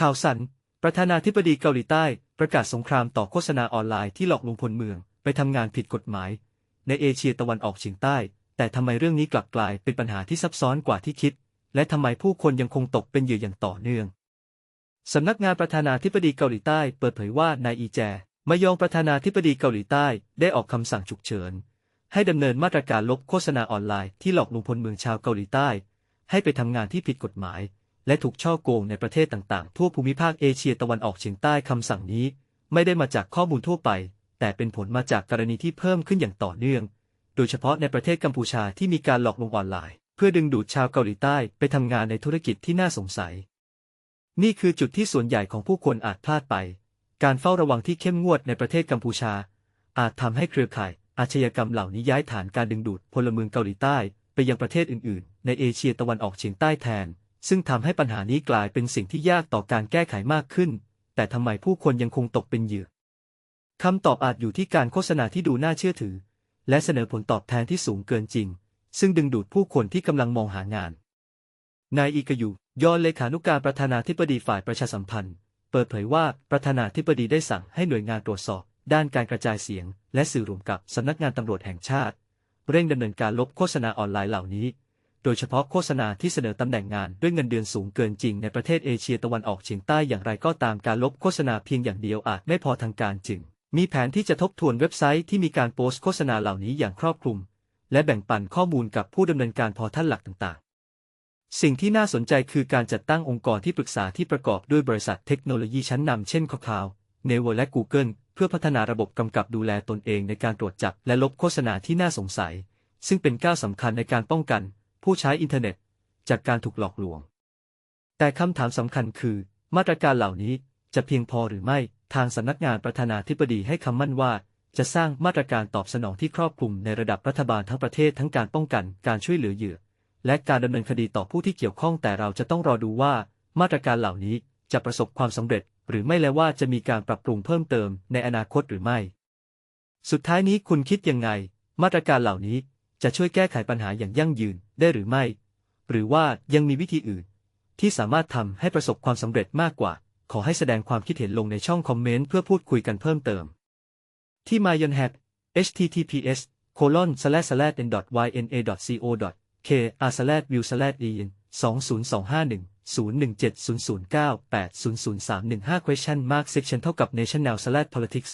ข่าวสันประธานาธิบดีเกาหลีใต้ ประกาศสงครามต่อโฆษณาออนไลน์ที่หลอกลวงพลเมือง ไปทำงานผิดกฎหมาย ในเอเชียตะวันออกเฉียงใต้ แต่ทำไมเรื่องนี้กลับกลายเป็นปัญหาที่ซับซ้อนกว่าที่คิด และทำไมผู้คนยังคงตกเป็นเหยื่ออย่างต่อเนื่องสำนักงานประธานาธิบดีเกาหลีใต้เปิดเผยว่านายอีแจมายองประธานาธิบดีเกาหลีใต้ได้ออกคำสั่งฉุกเฉิน ให้ดำเนินมาตรการลบโฆษณาออนไลน์ที่หลอกลวงพลเมืองชาวเกาหลีใต้ ให้ไปทำงานที่ผิดกฎหมาย และถูกช่อโกงในประเทศต่างๆ ทั่วภูมิภาคเอเชียตะวันออกเฉียงใต้คำสั่งนี้ ไม่ได้มาจากข้อมูลทั่วไป แต่เป็นผลมาจากกรณีที่เพิ่มขึ้นอย่างต่อเนื่อง โดยเฉพาะในประเทศกัมพูชาที่มีการหลอกลวงออนไลน์ เพื่อดึงดูดชาวเกาหลีใต้ไปทำงานในธุรกิจที่น่าสงสัย นี่คือจุดที่ส่วนใหญ่ของผู้คนอาจพลาดไป การเฝ้าระวังที่เข้มงวดในประเทศกัมพูชา อาจทำให้เครือข่ายอาชญากรรมเหล่านี้ย้ายฐานการดึงดูดพลเมืองเกาหลีใต้ ไปยังประเทศอื่น ๆ ในเอเชียตะวันออกเฉียงใต้แทน ซึ่งทำให้ปัญหานี้กลายเป็นสิ่งที่ยากต่อการแก้ไขมากขึ้น แต่ทำไมผู้คนยังคงตกเป็นเหยื่อคำตอบอาจอยู่ที่การโฆษณาที่ดูน่าเชื่อถือ และเสนอผลตอบแทนที่สูงเกินจริง ซึ่งดึงดูดผู้คนที่กำลังมองหางาน นายอีกยุยอนเลขานุการประธานาธิบดีฝ่ายประชาสัมพันธ์ เปิดเผยว่าประธานาธิบดีได้สั่งให้หน่วยงานตรวจสอบ ด้านการกระจายเสียง และสื่อรวมกับสำนักงานตำรวจแห่งชาติ เร่งดำเนินการลบโฆษณาออนไลน์เหล่านี้ โดยเฉพาะโฆษณาที่เสนอตำแหน่งงานด้วยเงินเดือนสูงเกินจริงในประเทศเอเชียตะวันออกเฉียงใต้อย่างไรก็ตามการลบโฆษณาเพียงอย่างเดียวอาจไม่พอทางการจึง มีแผนที่จะทบทวนเว็บไซต์ที่มีการโพสต์โฆษณาเหล่านี้อย่างครอบคลุม และแบ่งปันข้อมูลกับผู้ดำเนินการพอท่านหลักต่างๆ สิ่งที่น่าสนใจคือการจัดตั้งองค์กรที่ปรึกษาที่ประกอบด้วยบริษัทเทคโนโลยีชั้นนำเช่นคาวเนเวอร์และ Google เพื่อพัฒนาระบบกำกับดูแลตนเองในการตรวจจับและลบโฆษณาที่น่าสงสัย ซึ่งเป็นก้าวสำคัญในการป้องกัน ผู้ใช้อินเทอร์เน็ต จากการถูกหลอกลวง แต่คำถามสำคัญคือ มาตรการเหล่านี้จะเพียงพอหรือไม่ทางสำนักงานประธานาธิบดีให้คำมั่นว่า จะสร้างมาตรการตอบสนองที่ครอบคลุมในระดับรัฐบาลทั้งประเทศทั้งการป้องกันการช่วยเหลือเหยื่อ และการดำเนินคดีต่อผู้ที่เกี่ยวข้องแต่เราจะต้องรอดูว่า มาตรการเหล่านี้จะประสบความสำเร็จ หรือไม่และว่าจะมีการปรับปรุงเพิ่มเติมในอนาคตหรือไม่ สุดท้ายนี้คุณคิดยังไง มาตรการเหล่านี้ จะช่วยแก้ไขปัญหาอย่างยั่งยืนได้หรือไม่ หรือว่ายังมีวิธีอื่น ที่สามารถทำให้ประสบความสำเร็จมากกว่า ขอให้แสดงความคิดเห็นลงในช่องคอมเมนต์เพื่อพูดคุยกันเพิ่มเติม ที่ m y o n h a p https colon slash slash n y n a co k r slash view slash in 20251 017 009 800315 question mark section เท่ากับ national slash politics